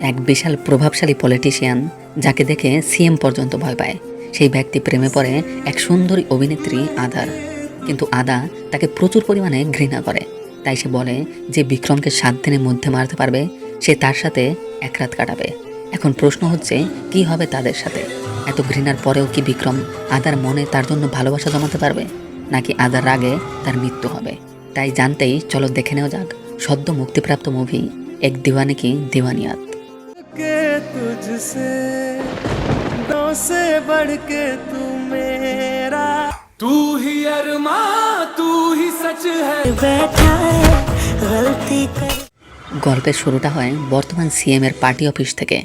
এক বিশাল প্রভাবশালী পলিটিশিয়ান যাকে দেখে সিএম পর্যন্ত ভয় পায়। সেই ব্যক্তি প্রেমে পড়ে এক সুন্দরী অভিনেত্রী আদার। কিন্তু আদা তাকে প্রচুর পরিমাণে ঘৃণা করে। তাই সে বলে যে বিক্রমকে সাত দিনের মধ্যে মারতে পারবে, সে তার সাথে এক রাত কাটাবে। এখন প্রশ্ন হচ্ছে, কি হবে তাদের সাথে? এত ঘৃণার পরেও কি বিক্রম আদার মনে তার জন্য ভালোবাসা জমাতে পারবে? নাকি আদার রাগে তার মৃত্যু হবে? তাই জানতেই চলো দেখে নেওয়া যাক, সদ্য মুক্তিপ্রাপ্ত মুভি এক দিওয়ানে কি দিওয়ানিয়াত? तुझसे दो से बढ़ के तू मेरा तू ही अरमा तू ही सच है बैठा है गलती कर গল্পের শুরুটা হয় বর্তমান সিএম এর পার্টি অফিস থেকে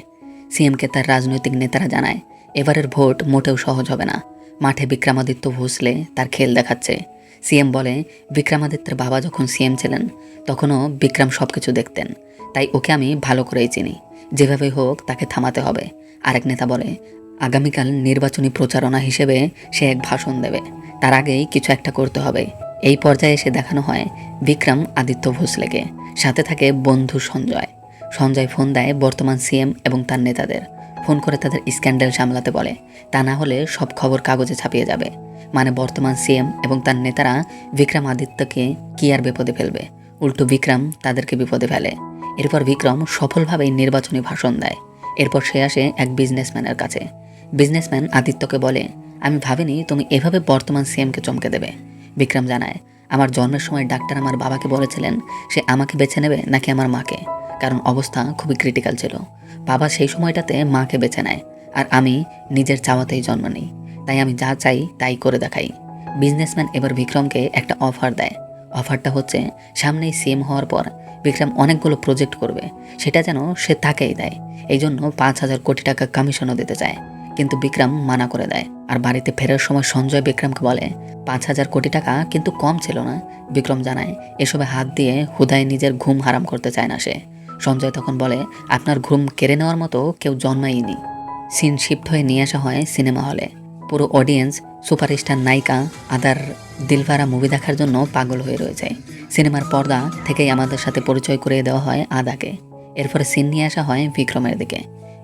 সিএমকে তার রাজনৈতিক নেতারা জানায় এবারের ভোট মোটেও সহজ হবে না মাঠে বিক্রমাদিত্য ভোসলে তার খেল দেখাচ্ছে সিএম বলে, বিক্রমাদিত্যের বাবা যখন সিএম ছিলেন, তখনও বিক্রম সব কিছু দেখতেন। তাই ওকে আমি ভালো করেই চিনি। যেভাবে হোক, তাকে থামাতে হবে। আরেক নেতা বলে, আগামীকাল নির্বাচনী প্রচারণা হিসেবে সে এক ভাষণ দেবে। তার আগেই কিছু একটা করতে হবে। এই পর্যায়ে এসে দেখানো হয় বিক্রম আদিত্য ভোসলেকে। সাথে থাকে বন্ধু সঞ্জয়। সঞ্জয় ফোন দেয় বর্তমান সিএম এবং তার নেতাদের। ফোন করে তাদের স্ক্যান্ডেল সামলাতে বলে। তা না হলে সব খবর কাগজে ছাপিয়ে যাবে। মানে বর্তমান সিএম এবং তার নেতারা বিক্রম আদিত্যকে কি আর বিপদে ফেলবে? উল্টো বিক্রম তাদেরকে বিপদে ফেলে। এরপর বিক্রম সফলভাবেই নির্বাচনী ভাষণ দেয়। এরপর সে আসে এক বিজনেসম্যানের কাছে। বিজনেসম্যান আদিত্যকে বলে, আমি ভাবিনি তুমি এভাবে বর্তমান সিএমকে চমকে দেবে। বিক্রম জানায়, আমার জন্মের সময় ডাক্তার আমার বাবাকে বলেছিলেন, সে আমাকে বেছে নেবে নাকি আমার মাকে? কারণ অবস্থা খুবই ক্রিটিক্যাল ছিল। বাবা সেই সময়টাতে মাকে বেছে নেয় আর আমি নিজের চাওয়াতেই জন্ম নিই। তাই আমি যা চাই তাই করে দেখাই। বিজনেসম্যান এবার বিক্রমকে একটা অফার দেয়। অফারটা হচ্ছে, সামনেই সিএম হওয়ার পর বিক্রম অনেকগুলো প্রজেক্ট করবে। সেটা যেন সে তাকেই দেয়। এই জন্য পাঁচ হাজার কোটি টাকা কমিশনও দিতে চায়। কিন্তু বিক্রম মানা করে দেয়। আর বাড়িতে ফেরার সময় সঞ্জয় বিক্রমকে বলে, পাঁচ হাজার কোটি টাকা কিন্তু কম ছিল না। বিক্রম জানায়, এসবে হাত দিয়ে হুদায় নিজের ঘুম হারাম করতে চায় না সে। সঞ্জয় তখন বলে, আপনার ঘুম কেড়ে নেওয়ার মতো কেউ জন্মায়নি সিন শিফট হয়ে নিয়ে আসা হয় সিনেমা হলে। পুরো অডিয়েন্স, সুপারস্টার নায়িকা, আদার দিলভারা মুভি দেখার জন্য পাগল হয়ে রয়েছে। সিনেমার পর্দা থেকেই আমাদের সাথে পরিচয় করিয়ে দেওয়া হয় আদাকে। এরপরে সিন নিয়ে আসা হয় বিক্রমের দিকে।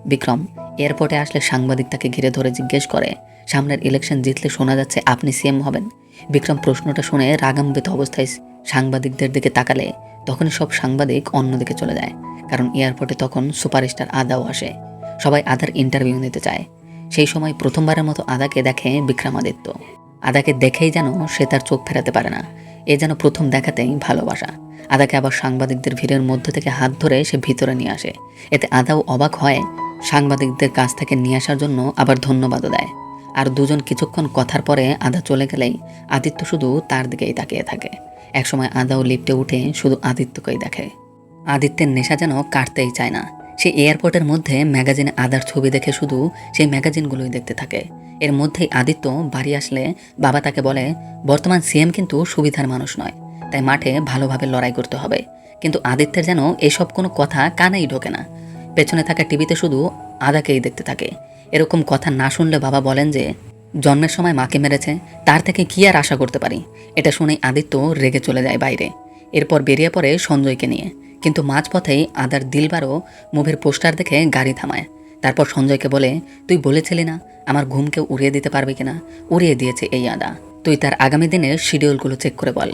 বিক্রম এয়ারপোর্টে আসলে সাংবাদিক তাকে ঘিরে ধরে জিজ্ঞেস করে, সামনের ইলেকশন জিতলে শোনা যাচ্ছে আপনি সিএম হবেন? বিক্রম প্রশ্নটা শুনে রাগান্বিত অবস্থায় সাংবাদিকদের দিকে তাকালে তখনই সব সাংবাদিক অন্যদিকে চলে যায়, কারণ এয়ারপোর্টে তখন সুপারস্টার আদাও আসে। সবাই আদার ইন্টারভিউ নিতে চায়। সেই সময় প্রথমবারের মতো আদাকে দেখে বিক্রমাদিত্য। আদাকে দেখেই যেন সে তার চোখ ফেরাতে পারে না। এ যেন প্রথম দেখাতেই ভালোবাসা। আদাকে আবার সাংবাদিকদের ভিড়ের মধ্যে থেকে হাত ধরে সে ভিতরে নিয়ে আসে। এতে আদাও অবাক হয়, সাংবাদিকদের কাছ থেকে নিয়ে আসার জন্য আবার ধন্যবাদও দেয়। আর দুজন কিছুক্ষণ কথার পরে আদা চলে গেলেই আদিত্য শুধু তার দিকেই তাকিয়ে থাকে। একসময় আদাও লিফটে উঠে শুধু আদিত্যকেই দেখে। আদিত্যের নেশা যেন কাটতেই চায় না। সে এয়ারপোর্টের মধ্যে ম্যাগাজিনে আদার ছবি দেখে শুধু সেই ম্যাগাজিনগুলোই দেখতে থাকে। এর মধ্যেই আদিত্য বাড়ি আসলে বাবা তাকে বলে, বর্তমান সিএম কিন্তু সুবিধার মানুষ নয়, তাই মাঠে ভালোভাবে লড়াই করতে হবে। কিন্তু আদিত্যের যেন এসব কোনো কথা কানেই ঢোকে না। পেছনে থাকা টিভিতে শুধু আদাকেই দেখতে থাকে। এরকম কথা না শুনলে বাবা বলেন যে জন্মের সময় মাকে মেরেছে, তার থেকে কি আর আশা করতে পারি? এটা শুনে আদিত্য রেগে চলে যায় বাইরে। এরপর বেরিয়ে পড়ে সঞ্জয়কে নিয়ে। কিন্তু মাঝপথেই আদার দিলবারও মুভির পোস্টার দেখে গাড়ি থামায়। তারপর সঞ্জয়কে বলে, তুই বলেছিলি না, আমার ঘুমকে উড়িয়ে দিতে পারবি কিনা? উড়িয়ে দিয়েছে এই আদা। তুই তার আগামী দিনের শিডিউলগুলো চেক করে বল।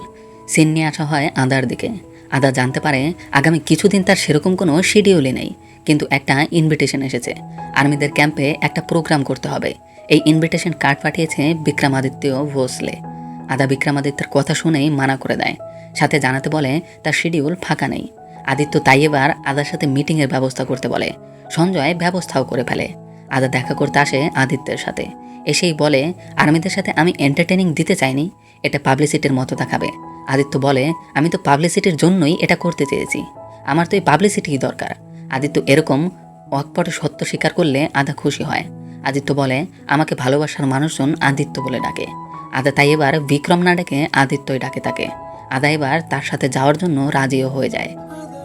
সিন নিয়ে আসা হয় আদার দিকে। আদা জানতে পারে, আগামী কিছুদিন তার সেরকম কোনো শিডিউলই নেই। কিন্তু একটা ইনভিটেশন এসেছে। আর্মিদের ক্যাম্পে একটা প্রোগ্রাম করতে হবে। এই ইনভিটেশন কার্ড পাঠিয়েছে বিক্রমাদিত্য ভোসলে। আদা বিক্রমাদিত্যের কথা শুনেই মানা করে দেয়। সাথে জানাতে বলে, তার শিডিউল ফাঁকা নেই। আদিত্য তাই এবার আদার সাথে মিটিংয়ের ব্যবস্থা করতে বলে। সঞ্জয় ব্যবস্থাও করে ফেলে। আদা দেখা করতে আসে আদিত্যের সাথে। এসেই বলে, আর্মিদের সাথে আমি এন্টারটেনিং দিতে চাইনি, এটা পাবলিসিটির মতো দেখাবে। আদিত্য বলে, আমি তো পাবলিসিটির জন্যই এটা করতে চেয়েছি। আমার তো এই পাবলিসিটিই দরকার। আদিত্য এরকম অকপটে সত্য স্বীকার করলে আদা খুশি হয়। আদিত্য বলে, আমাকে ভালোবাসার মানুষজন আদিত্য বলে ডাকে। আদা তাই এবার বিক্রম না ডেকে আদিত্যই ডাকে তাকে। আদা এবার তার সাথে যাওয়ার জন্য রাজিও হয়ে যায়।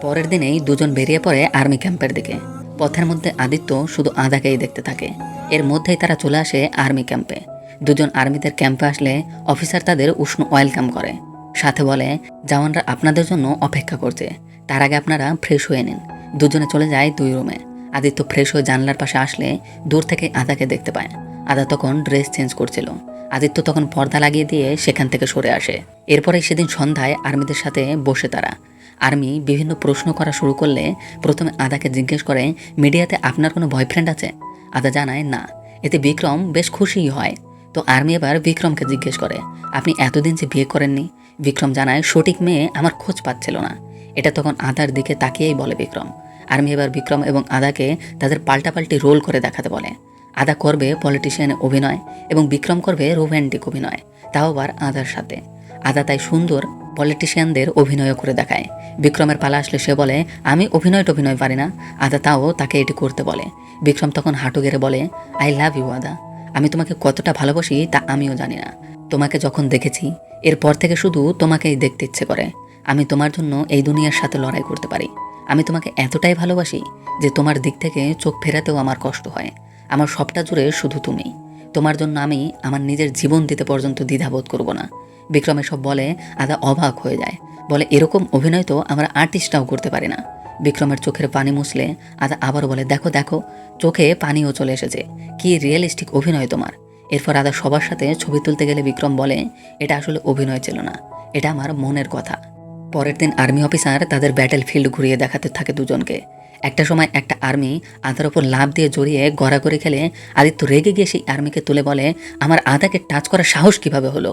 পরের দিনেই দুজন বেরিয়ে পড়ে আর্মি ক্যাম্পের দিকে। পথের মধ্যে আদিত্য শুধু আদাকেই দেখতে থাকে। এর মধ্যেই তারা চলে আসে আর্মি ক্যাম্পে। দুজন আর্মিদের ক্যাম্পে আসলে অফিসার তাদের উষ্ণ ওয়েলকাম করে। সাথে বলে, জওয়ানরা আপনাদের জন্য অপেক্ষা করছে। তার আগে আপনারা ফ্রেশ হয়ে নিন। দুজনে চলে যায় দুই রুমে। আদিত্য ফ্রেশ হয়ে জানলার পাশে আসলে দূর থেকে আদাকে দেখতে পায়। আদা তখন ড্রেস চেঞ্জ করছিল। আদিত্য তখন পর্দা লাগিয়ে দিয়ে সেখান থেকে সরে আসে। এরপরে সেদিন সন্ধ্যায় আর্মিদের সাথে বসে তারা। আর্মি বিভিন্ন প্রশ্ন করা শুরু করলে প্রথমে আদাকে জিজ্ঞেস করে, মিডিয়াতে আপনার কোনো বয়ফ্রেন্ড আছে? আদা জানায়, না। এতে বিক্রম বেশ খুশিই হয়। তো আর্মি এবার বিক্রমকে জিজ্ঞেস করে, আপনি এতদিন যে বিয়ে করেননি? বিক্রম জানায়, সঠিক মেয়ে আমার খোঁজ পাচ্ছিল না। এটা তখন আদার দিকে তাকিয়েই বলে বিক্রম। আর্মি এবার বিক্রম এবং আদাকে তাদের পাল্টাপাল্টি রোল করে দেখাতে বলে। আদা করবে পলিটিশিয়ানে অভিনয় এবং বিক্রম করবে রোম্যান্টিক অভিনয়। তাও আবার আদার সাথে। আদা তাই সুন্দর পলিটিশিয়ানদের অভিনয় করে দেখায়। বিক্রমের পালা আসলে সে বলে, আমি অভিনয় টভিনয় পারি না। আদা তাও তাকে এটি করতে বলে। বিক্রম তখন হাঁটু গেড়ে বলে, আই লাভ ইউ আদা। আমি তোমাকে কতটা ভালোবাসি তা আমিও জানি না। তোমাকে যখন দেখেছি, এরপর থেকে শুধু তোমাকেই দেখতে ইচ্ছে করে। আমি তোমার জন্য এই দুনিয়ার সাথে লড়াই করতে পারি। আমি তোমাকে এতটাই ভালোবাসি যে তোমার দিক থেকে চোখ ফেরাতেও আমার কষ্ট হয়। আমার সবটা জুড়ে শুধু তুমি। তোমার জন্য আমি আমার নিজের জীবন দিতে পর্যন্ত দ্বিধাবোধ করব না। বিক্রম এসব বলে আদা অবাক হয়ে যায়। বলে, এরকম অভিনয় তো আমরা আর্টিস্টরাও করতে পারি না। বিক্রমের চোখের পানি মুছলে আদা আবার বলে, দেখো দেখো, চোখে পানিও চলে এসেছে। কি রিয়েলিস্টিক অভিনয় তোমার? এরপর আদা সবার সাথে ছবি তুলতে গেলে বিক্রম বলে, এটা আসলে অভিনয় ছিল না। এটা আমার মনের কথা। পরের দিন আর্মি অফিসার তাদের ব্যাটেল ফিল্ড ঘুরিয়ে দেখাতে থাকে দুজনকে। একটা সময় একটা আর্মি আদার ওপর লাভ দিয়ে জড়িয়ে গড়াগড়ি খেলে আদিত্য রেগে গিয়ে সেই আর্মিকে তুলে বলে, আমার আদাকে টাচ করার সাহস কীভাবে হলো?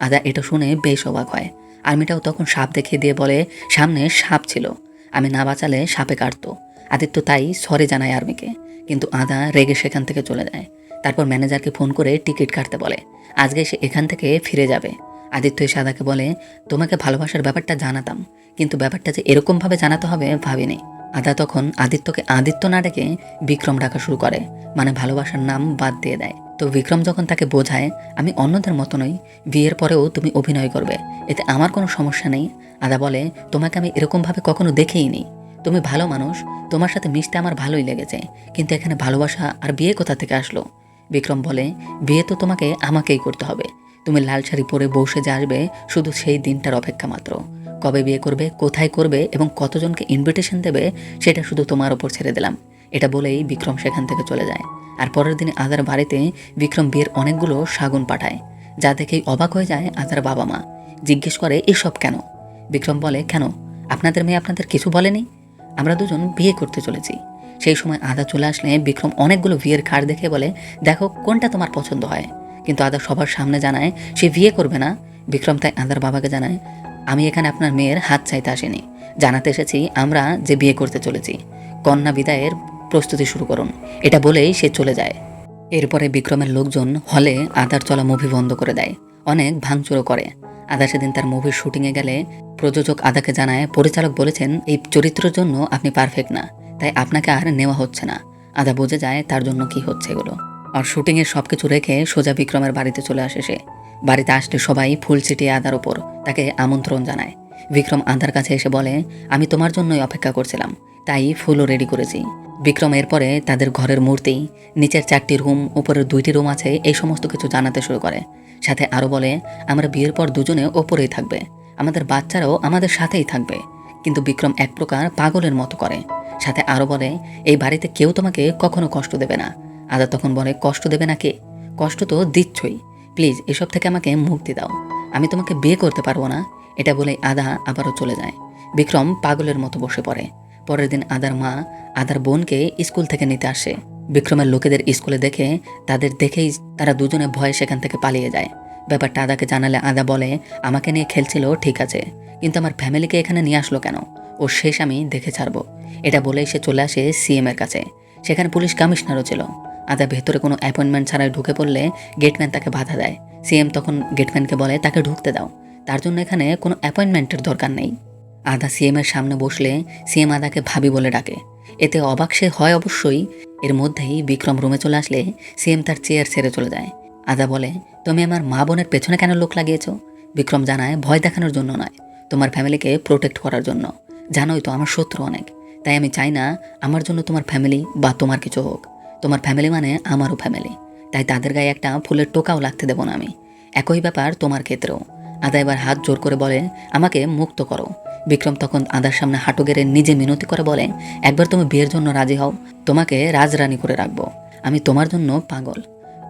আদা এটা শুনে বেশ অবাক হয়। আর্মিটাও তখন সাপ দেখিয়ে দিয়ে বলে, সামনে সাপ ছিল। আমি না বাঁচালে সাপে কাটতো। আদিত্য তাই সরে জানায় আর্মিকে। কিন্তু আদা রেগে সেখান থেকে চলে যায়। তারপর ম্যানেজারকে ফোন করে টিকিট কাটতে বলে, আজকে সে এখান থেকে ফিরে যাবে। আদিত্য এসে আদাকে বলে, তোমাকে ভালোবাসার ব্যাপারটা জানাতাম, কিন্তু ব্যাপারটা যে এরকমভাবে জানাতে হবে ভাবিনি। আদা তখন আদিত্যকে আদিত্য না ডেকে বিক্রম ডাকা শুরু করে মানে ভালোবাসার নাম বাদ দিয়ে দেয়। তো বিক্রম যখন তাকে বোঝায়, আমি অন্যদের মতো নই, বিয়ের পরেও তুমি অভিনয় করবে, এতে আমার কোনো সমস্যা নেই। আদা বলে, তোমাকে আমি এরকমভাবে কখনো দেখেই নি তুমি ভালো মানুষ, তোমার সাথে মিশতে আমার ভালোই লেগেছে, কিন্তু এখানে ভালোবাসা আর বিয়ে কোথা থেকে আসলো? বিক্রম বলে, বিয়ে তো তোমাকে আমাকেই করতে হবে তুমি লাল শাড়ি পরে বসে যে আসবে, শুধু সেই দিনটার অপেক্ষা মাত্র। কবে বিয়ে করবে, কোথায় করবে এবং কতজনকে ইনভিটেশন দেবে, সেটা শুধু তোমার ওপর ছেড়ে দিলাম। এটা বলেই বিক্রম সেখান থেকে চলে যায়। আর পরের দিন আদার বাড়িতে বিক্রম বিয়ের অনেকগুলো শাগুন পাঠায়। যা দেখেই অবাক হয়ে যায় আদার বাবা মা। জিজ্ঞেস করে, এসব কেন? বিক্রম বলে, কেন? আপনাদের মেয়ে আপনাদের কিছু বলেনি? আমরা দুজন বিয়ে করতে চলেছি। সেই সময় আদা চলে আসলে বিক্রম অনেকগুলো বিয়ের কার্ড দেখে বলে, দেখো, কোনটা তোমার পছন্দ হয়? কিন্তু আদা সবার সামনে জানায়, সে বিয়ে করবে না। বিক্রম তাই আদার বাবাকে জানায়, আমি এখানে আপনার মেয়ের হাত চাইতে আসিনি। জানাতে এসেছি আমরা যে বিয়ে করতে চলেছি। কন্যা বিদায়ের প্রস্তুতি শুরু করুন। এটা বলেই সে চলে যায়। এরপরে বিক্রমের লোকজন হলে আদার চলা মুভি বন্ধ করে দেয়। অনেক ভাঙচুরও করে। আদা সেদিন তার মুভির শুটিংয়ে গেলে প্রযোজক আদাকে জানায়, পরিচালক বলেছেন এই চরিত্রের জন্য আপনি পারফেক্ট না, তাই আপনাকে আর নেওয়া হচ্ছে না। আদা বুঝে যায় তার জন্য কি হচ্ছে এগুলো। আর শুটিংয়ের সব কিছু রেখে সোজা বিক্রমের বাড়িতে চলে আসে সে। বাড়িতে আসলে সবাই ফুল ছিটিয়ে আদার ওপর তাকে আমন্ত্রণ জানায়। বিক্রম আদার কাছে এসে বলে, আমি তোমার জন্যই অপেক্ষা করছিলাম, তাই ফুলও রেডি করেছি। বিক্রম এরপরে তাদের ঘরের মূর্তি, নিচের চারটি রুম, উপরের দুইটি রুম আছে, এই সমস্ত কিছু জানাতে শুরু করে। সাথে আরও বলে, আমরা বিয়ের পর দুজনে ওপরেই থাকবে, আমাদের বাচ্চারাও আমাদের সাথেই থাকবে। কিন্তু বিক্রম এক প্রকার পাগলের মতো করে। সাথে আরও বলে, এই বাড়িতে কেউ তোমাকে কখনো কষ্ট দেবে না আদা তখন বলে, কষ্ট দেবে না কে কষ্ট তো দিচ্ছই। প্লিজ, এসব থেকে আমাকে মুক্তি দাও। আমি তোমাকে বিয়ে করতে পারব না। এটা বলে আদা আবারও চলে যায়। বিক্রম পাগলের মতো বসে পড়ে। পরের দিন আদার মা আদার বোনকে স্কুল থেকে নিতে আসে। বিক্রমের লোকেদের স্কুলে দেখে, তাদের দেখেই তারা দুজনে ভয়ে সেখান থেকে পালিয়ে যায়। ব্যাপারটা আদাকে জানালে আদা বলে, আমাকে নিয়ে খেলছিল, ঠিক আছে। কিন্তু আমার ফ্যামিলিকে এখানে নিয়ে আসলো কেন? ও শেষ আমি দেখে ছাড়বো। এটা বলেই সে চলে আসে সিএম এর কাছে। সেখানে পুলিশ কমিশনারও ছিল। আদা ভেতরে কোনো অ্যাপয়েন্টমেন্ট ছাড়াই ঢুকে পড়লে গেটম্যান তাকে বাধা দেয়। সিএম তখন গেটম্যানকে বলে, তাকে ঢুকতে দাও। তার জন্য এখানে কোনো অ্যাপয়েন্টমেন্টের দরকার নেই। আদা সিএম এর সামনে বসলে সিএম আদাকে ভাবি বলে ডাকে। এতে অবাক সে হয় অবশ্যই। এর মধ্যেই বিক্রম রুমে চলে আসলে সিএম তার চেয়ার ছেড়ে চলে যায়। আদা বলে, তুমি আমার মা বোনের পেছনে কেন লোক লাগিয়েছ? বিক্রম জানায়, ভয় দেখানোর জন্য নয়। তোমার ফ্যামিলিকে প্রোটেক্ট করার জন্য। জানোই তো, আমার শত্রু অনেক। তাই আমি চাই না আমার জন্য তোমার ফ্যামিলি বা তোমার কিছু হোক। তোমার ফ্যামিলি মানে আমারও ফ্যামিলি তাই তাদের গায়ে একটা ফুলের টোকাও লাগতে দেবো না আমি। একই ব্যাপার তোমার ক্ষেত্রেও। আদা এবার হাত জোর করে বলে, আমাকে মুক্ত করো। বিক্রম তখন আদার সামনে হাঁটু গেড়ে নিজে মিনতি করে বলে, একবার তুমি বিয়ের জন্য রাজি হও। তোমাকে রাজরানী করে রাখব। আমি তোমার জন্য পাগল।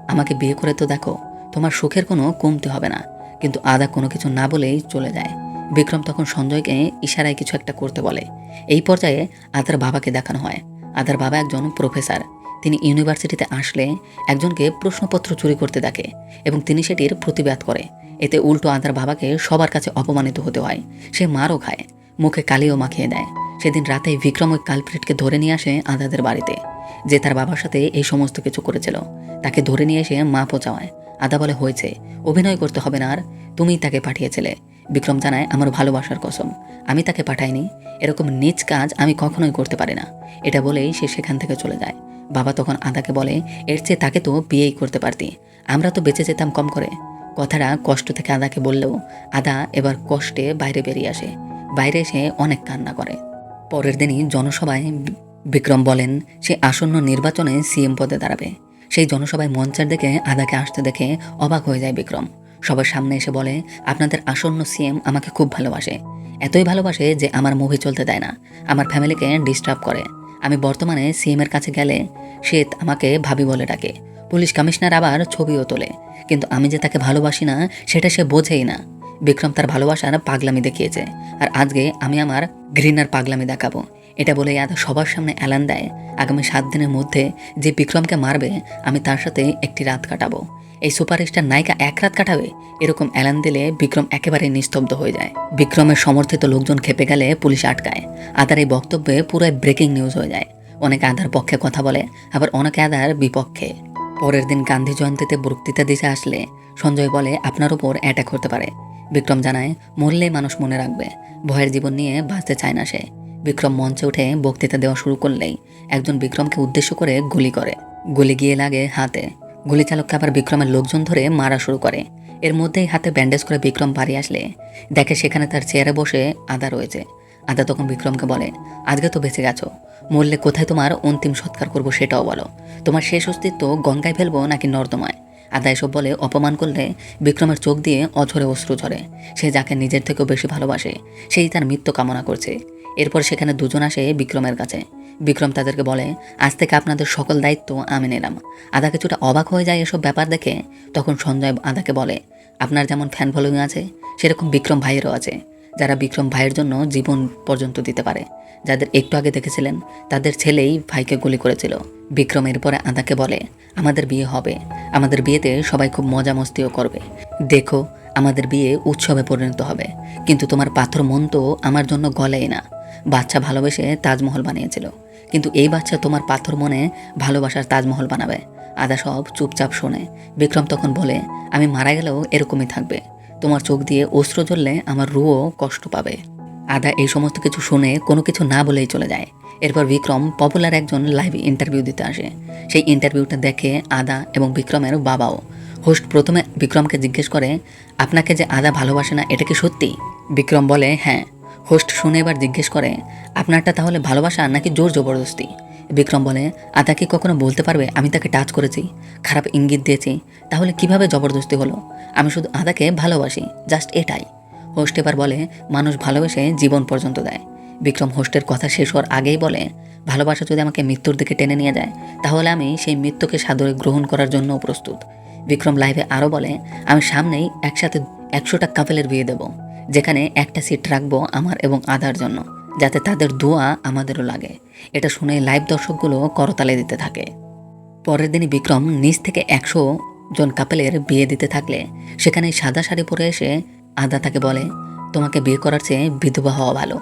আমাকে বিয়ে করে তো দেখো, তোমার সুখের কোনো কমতি হবে না। কিন্তু আদা কোনো কিছু না বলেই চলে যায়। বিক্রম তখন সঞ্জয়কে ইশারায় কিছু একটা করতে বলে। এই পর্যায়ে আদার বাবাকে দেখানো হয়। আদার বাবা একজন প্রফেসর তিনি ইউনিভার্সিটিতে আসলে একজনকে প্রশ্নপত্র চুরি করতে দেখে এবং তিনি সেটির প্রতিবাদ করে। এতে উল্টো আদার বাবাকে সবার কাছে অপমানিত হতে হয়। সে মারও খায়, মুখে কালিও মাখিয়ে দেয়। সেদিন রাতে বিক্রম ওই কালপ্রিটকে ধরে নিয়ে আসে আদাদের বাড়িতে। যে তার বাবার সাথে এই সমস্ত কিছু করেছিল, তাকে ধরে নিয়ে এসে মা পোচাওয়ায় আদা বলে, হয়েছে, অভিনয় করতে হবে না আর, তুমিই তাকে পাঠিয়েছিলে বিক্রম জানায়, আমার ভালোবাসার কসম, আমি তাকে পাঠাইনি। এরকম নিজ কাজ আমি কখনোই করতে পারি না এটা বলেই সে সেখান থেকে চলে যায়। বাবা তখন আদাকে বলে, এর চেয়ে তাকে তো বিয়েই করতে পারতি। আমরা তো বেঁচে যেতাম কম করে। কথাটা কষ্ট থেকে আদাকে বললেও আদা এবার কষ্টে বাইরে বেরিয়ে আসে। বাইরে এসে অনেক কান্না করে। পরের দিনই জনসভায় বিক্রম বলেন, সে আসন্ন নির্বাচনে সিএম পদে দাঁড়াবে। সেই জনসভায় মঞ্চের দেখে আদাকে আসতে দেখে অবাক হয়ে যায় বিক্রম। সবার সামনে এসে বলে, আপনাদের আসন্ন সিএম আমাকে খুব ভালোবাসে। এতই ভালোবাসে যে আমার মুভি চলতে দেয় না। আমার ফ্যামিলিকে ডিস্টার্ব করে। আমি বর্তমানে সিএমের কাছে গেলে সে আমাকে ভাবি বলে ডাকে। পুলিশ কমিশনার আবার ছবিও তোলে। কিন্তু আমি যে তাকে ভালোবাসি না, সেটা সে বোঝেই না। বিক্রম তার ভালোবাসার পাগলামি দেখিয়েছে। আর আজকে আমি আমার ঘৃণার পাগলামি দেখাবো। এটা বলে আদা সবার সামনে অ্যালান দেয়। আগামী সাত দিনের মধ্যে যে বিক্রমকে মারবে, আমি তার সাথে একটি রাত কাটাবো। এই সুপারস্টার নায়িকা এক রাত কাটাবে, এরকম অ্যালান দিলে বিক্রম একেবারে নিস্তব্ধ হয়ে যায়। বিক্রমের সমর্থিত লোকজন খেপে গেলে পুলিশ আটকায়, আদার এই বক্তব্যে পুরো ব্রেকিং নিউজ হয়ে যায়। অনেকে আদার পক্ষে কথা বলে, আবার অনেকে আদার বিপক্ষে। পরের দিন গান্ধী জয়ন্তীতে বক্তৃতা দিতে আসলে সঞ্জয় বলে, আপনার উপর অ্যাটাক হতে পারে। বিক্রম জানায়, মরলেই মানুষ মনে রাখবে, ভয়ের জীবন নিয়ে বাঁচতে চায় না সে। বিক্রম মঞ্চে উঠে বক্তৃতা দেওয়া শুরু করলেই একজন বিক্রমকে উদ্দেশ্য করে গুলি করে। গুলি গিয়ে লাগে হাতে। গুলি চালককে আবার বিক্রমের লোকজন ধরে মারা শুরু করে। এর মধ্যেই হাতে ব্যান্ডেজ করে বিক্রম বাড়ি আসলে। দেখে সেখানে তার চেয়ারে বসে আদা রয়েছে। আদা তখন বিক্রমকে বলে, আজকে তো বেঁচে গেছো। মরলে কোথায় তোমার অন্তিম সৎকার করব সেটাও বলো। তোমার শেষ অস্তিত্ব গঙ্গায় ফেলব নাকি নর্দমায়? আদা এসব বলে অপমান করলে বিক্রমের চোখ দিয়ে অঝরে অশ্রু ঝরে। সে যাকে নিজের থেকেও বেশি ভালোবাসে, সেই তার মৃত্যু কামনা করছে। এরপর সেখানে দুজন আসে বিক্রমের কাছে। বিক্রম তাদেরকে বলে, আজ থেকে আপনাদের সকল দায়িত্ব আমি নিলাম। আদা কিছুটা অবাক হয়ে যায় এসব ব্যাপার দেখে। তখন সঞ্জয় আদাকে বলে, আপনার যেমন ফ্যান ফলোয়িং আছে, সেরকম বিক্রম ভাইয়েরও আছে। যারা বিক্রম ভাইয়ের জন্য জীবন পর্যন্ত দিতে পারে, যাদের একটু আগে দেখেছিলেন, তাদের ছেলেই ভাইকে গুলি করেছিল। বিক্রম এরপরে আদাকে বলে, আমাদের বিয়ে হবে। আমাদের বিয়েতে সবাই খুব মজা মস্তিও করবে। দেখো, আমাদের বিয়ে উৎসবে পরিণত হবে। কিন্তু তোমার পাথর মন তো আমার জন্য গলেই না। বাচ্চা ভালোবেসে তাজমহল বানিয়েছিল। কিন্তু এই বাচ্চা তোমার পাথর মনে ভালোবাসার তাজমহল বানাবে। আদা সব চুপচাপ শোনে। বিক্রম তখন বলে, আমি মারা গেলেও এরকমই থাকবে। তোমার চোখ দিয়ে অস্ত্র জ্বললে আমার রুও কষ্ট পাবে আদা এই সমস্ত কিছু শুনে কোনো কিছু না বলেই চলে যায়। এরপর বিক্রম পপুলার একজন লাইভ ইন্টারভিউ দিতে আসে। সেই ইন্টারভিউটা দেখে আদা এবং বিক্রমের বাবাও। হোস্ট প্রথমে বিক্রমকে জিজ্ঞেস করে, আপনাকে যে আদা ভালোবাসে না, এটা কি সত্যি? বিক্রম বলে হ্যাঁ। হোস্ট শুনে এবার জিজ্ঞেস করে, আপনারটা তাহলে ভালোবাসা নাকি জোর জবরদস্তি? বিক্রম বলে কি কখনো বলতে পারবে আমি তাকে টাচ করেছি, খারাপ ইঙ্গিত দিয়েছি, তাহলে কীভাবে জবরদস্তি হলো? আমি শুধু আদাকে ভালোবাসি জাস্ট এটাই। হোস্ট এবার বলে, মানুষ ভালোবেসে জীবন পর্যন্ত দেয়। বিক্রম হোস্টের কথা শেষ হওয়ার আগেই বলে, ভালোবাসা যদি আমাকে মৃত্যুর দিকে টেনে নিয়ে যায়, তাহলে আমি সেই মৃত্যুকে সাদরে গ্রহণ করার জন্য প্রস্তুত। বিক্রম লাইভে আরও বলে, আমি সামনেই একসাথে একশোটা কাপেলের বিয়ে দেব। যেখানে একটা সিট রাখব আমার এবং আদার জন্য, যাতে তাদের দোয়া আমাদেরও লাগে। এটা শুনে লাইভ দর্শকগুলো করতালে দিতে থাকে। পরের দিনই বিক্রম নিচ থেকে একশো জন কাপেলের বিয়ে দিতে থাকলে, সেখানে সাদা শাড়ি পরে এসে আদা তাকে বলে, তোমাকে বিয়ে করার চেয়ে বিধবা হওয়া ভালো।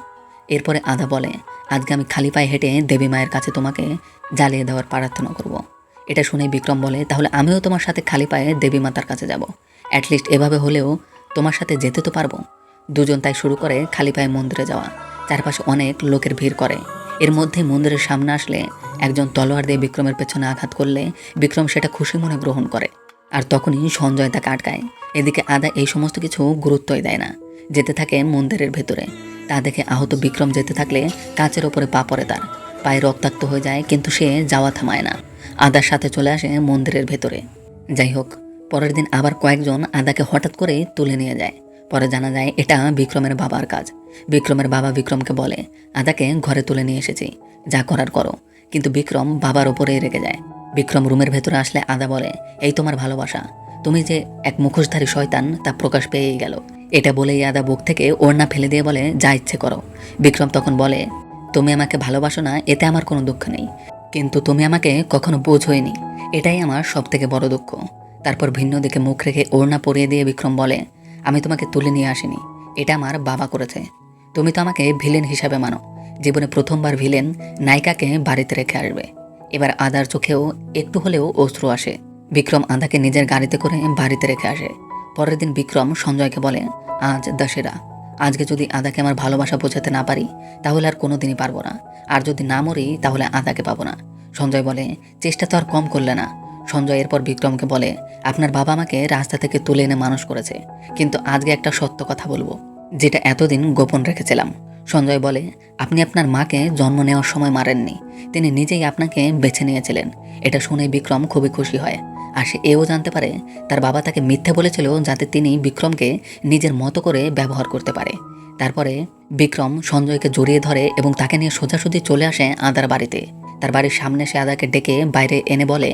এরপরে আদা বলে, আজকে আমি খালি পায়ে হেঁটে দেবী মায়ের কাছে তোমাকে জ্বালিয়ে দেওয়ার প্রার্থনা করব। এটা শুনে বিক্রম বলে, তাহলে আমিও তোমার সাথে খালি পায়ে দেবী মাতার কাছে যাব। অ্যাটলিস্ট এভাবে হলেও তোমার সাথে যেতে তো পারব। দুজন তাই শুরু করে খালি পায়ে মন্দিরে যাওয়া। চারপাশে অনেক লোকের ভিড় করে। এর মধ্যে মন্দিরের সামনে আসলে একজন তলোয়ার দিয়ে বিক্রমের পেছনে আঘাত করলে বিক্রম সেটা খুশি মনে গ্রহণ করে। আর তখনই সঞ্জয় তাকে আটকায়। এদিকে আদা এই সমস্ত কিছু গুরুত্বই দেয় না। যেতে থাকে মন্দিরের ভেতরে। তা দেখে আহত বিক্রম যেতে থাকলে কাঁচের ওপরে পা পড়ে তার। পায়ে রক্তাক্ত হয়ে যায়, কিন্তু সে যাওয়া থামায় না। আদার সাথে চলে আসে মন্দিরের ভেতরে। যাই হোক, পরের দিন আবার কয়েকজন আদাকে হঠাৎ করে তুলে নিয়ে যায়। পরে জানা যায় এটা বিক্রমের বাবার কাজ। বিক্রমের বাবা বিক্রমকে বলে, আদাকে ঘরে তুলে নিয়ে এসেছি, যা করার করো। কিন্তু বিক্রম বাবার ওপরেই রেগে যায়। বিক্রম রুমের ভেতরে আসলে আদা বলে, এই তোমার ভালোবাসা। তুমি যে এক মুখোশধারী শয়তান, তা প্রকাশ পেয়েই গেল। এটা বলেই আদা বুক থেকে ওড়না ফেলে দিয়ে বলে, যা ইচ্ছে করো। বিক্রম তখন বলে, তুমি আমাকে ভালোবাসো না, এতে আমার কোনো দুঃখ নেই। কিন্তু তুমি আমাকে কখনো বোঝোইনি। এটাই আমার সব থেকে বড় দুঃখ। তারপর ভিন্ন দিকে মুখ রেখে ওড়না পরিয়ে দিয়ে বিক্রম বলে আমি তোমাকে তুলে নিয়ে আসিনি। এটা আমার বাবা করেছে। তুমি তো আমাকে ভিলেন হিসাবে মানো। জীবনে প্রথমবার ভিলেন নায়িকাকে বাড়িতে রেখে আসবে। এবার আদার চোখেও একটু হলেও অশ্রু আসে। বিক্রম আদাকে নিজের গাড়িতে করে বাড়িতে রেখে আসে। পরের দিন বিক্রম সঞ্জয়কে বলে, আজ দশেরা। আজকে যদি আদাকে আমার ভালোবাসা বোঝাতে না পারি, তাহলে আর কোনো দিনই পারব না। আর যদি না মরি, তাহলে আদাকে পাবো না। সঞ্জয় বলে, চেষ্টা তো আর কম করলে না। সঞ্জয় এরপর বিক্রমকে বলে, আপনার বাবা আমাকে রাস্তা থেকে তুলে এনে মানুষ করেছে। কিন্তু আজকে একটা সত্য কথা বলব, যেটা এতদিন গোপন রেখেছিলাম। সঞ্জয় বলে, আপনি আপনার মাকে জন্ম নেওয়ার সময় মারেননি। তিনি নিজেই আপনাকে বেছে নিয়েছিলেন। এটা শুনে বিক্রম খুবই খুশি হয়। আর সে এও জানতে পারে, তার বাবা তাকে মিথ্যে বলেছিল যাতে তিনি বিক্রমকে নিজের মতো করে ব্যবহার করতে পারে। তারপরে বিক্রম সঞ্জয়কে জড়িয়ে ধরে এবং তাকে নিয়ে সোজাসুজি চলে আসে আদার বাড়িতে। তার বাড়ির সামনে সে আদাকে ডেকে বাইরে এনে বলে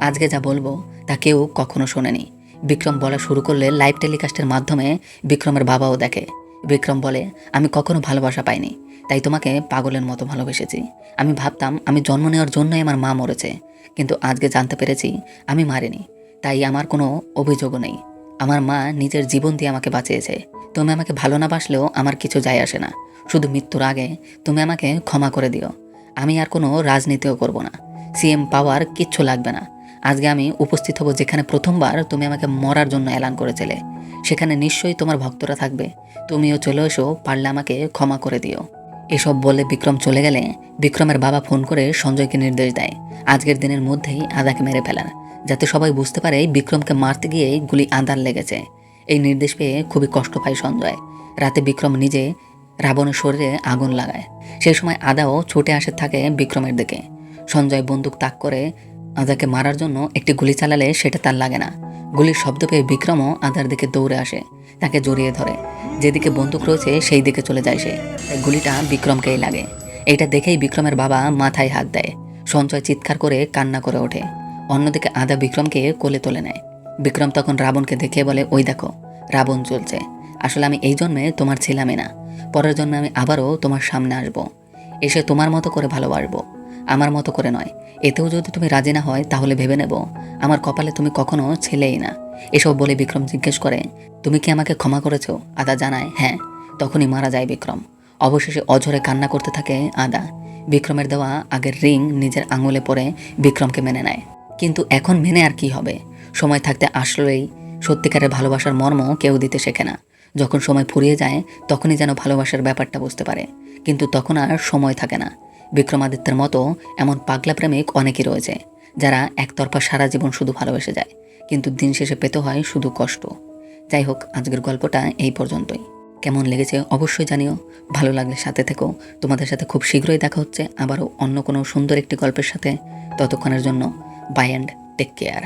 আজকে যা বলব তা কেউ কখনো শোনেনি। বিক্রম বলা শুরু করলে লাইভ টেলিকাস্টের মাধ্যমে বিক্রমের বাবাও দেখে। বিক্রম বলে, আমি কখনো ভালোবাসা পাইনি, তাই তোমাকে পাগলের মতো ভালোবেসেছি। আমি ভাবতাম আমি জন্ম নেওয়ার জন্যই আমার মা মরেছে, কিন্তু আজকে জানতে পেরেছি আমি মারিনি, তাই আমার কোনো অভিযোগও নেই। আমার মা নিজের জীবন দিয়ে আমাকে বাঁচিয়েছে। তুমি আমাকে ভালো না বাসলেও আমার কিছু যায় আসে না। শুধু মৃত্যুর আগে তুমি আমাকে ক্ষমা করে দিও। আমি আর কোনো রাজনীতিও করব না। সিএম পাওয়ার কিচ্ছু লাগবে না। আজকে আমি উপস্থিত হব যেখানে প্রথমবার তুমি আমাকে মরার জন্য এলান করেছিলে। সেখানে নিশ্চয়ই তোমার ভক্তরা থাকবে। তুমিও চলে এসো, পারলে আমাকে ক্ষমা করে দিও। এসব বলে বিক্রম চলে গেলে বিক্রমের বাবা ফোন করে সঞ্জয়কে নির্দেশ দেয়। আজকের দিনের মধ্যেই আদাকে মেরে ফেলার, যাতে সবাই বুঝতে পারে বিক্রমকে মারতে গিয়ে গুলি আদার লেগেছে। এই নির্দেশ পেয়ে খুবই কষ্ট পায় সঞ্জয়। রাতে বিক্রম নিজে রাবণের শরীরে আগুন লাগায়। সেই সময় আদাও ছুটে আসে থাকে বিক্রমের দিকে। সঞ্জয় বন্দুক তাক করে আদাকে মারার জন্য একটি গুলি চালালে সেটা তার লাগে না। গুলির শব্দ পেয়ে বিক্রমও আদার দিকে দৌড়ে আসে, তাকে জড়িয়ে ধরে। যেদিকে বন্দুক রয়েছে, সেই দিকে চলে যায় সে। গুলিটা বিক্রমকেই লাগে। এটা দেখেই বিক্রমের বাবা মাথায় হাত দেয়। সঞ্চয় চিৎকার করে কান্না করে ওঠে। অন্যদিকে আদা বিক্রমকে কোলে তোলে নেয়। বিক্রম তখন রাবণকে দেখে বলে, ওই দেখো, রাবণ চলছে। আসলে আমি এই জন্মে তোমার ছিলামই না। পরের জন্মে আমি আবারও তোমার সামনে আসব। এসে তোমার মতো করে ভালোবাসবো। আমার মতো করে নয়। এতেও যদি তুমি রাজি না হয়, তাহলে ভেবে নেব। আমার কপালে তুমি কখনো ছেলেই না। এসব বলে বিক্রম জিজ্ঞেস করে, তুমি কি আমাকে ক্ষমা করেছ? আদা জানায় হ্যাঁ তখনই মারা যায় বিক্রম। অবশেষে অঝরে কান্না করতে থাকে আদা। বিক্রমের দেওয়া আগের রিং নিজের আঙুলে পরে বিক্রমকে মেনে নেয়। কিন্তু এখন মেনে আর কি হবে? সময় থাকতে আসলেই সত্যিকারের ভালোবাসার মর্ম কেউ দিতে শেখে না। যখন সময় ফুরিয়ে যায়, তখনই যেন ভালোবাসার ব্যাপারটা বুঝতে পারে। কিন্তু তখন আর সময় থাকে না। বিক্রমাদিত্যের মতো এমন পাগলা প্রেমিক অনেকেই রয়েছে, যারা একতরফা সারা জীবন শুধু ভালোবেসে যায়, কিন্তু দিন শেষে পেতে হয় শুধু কষ্ট। যাই হোক, আজকের গল্পটা এই পর্যন্তই। কেমন লেগেছে অবশ্যই জানিও। ভালো লাগলে সাথে থেকো। তোমাদের সাথে খুব শীঘ্রই দেখা হচ্ছে আবারও অন্য কোনো সুন্দর একটি গল্পের সাথে। ততক্ষণের জন্য বাই অ্যান্ড টেক কেয়ার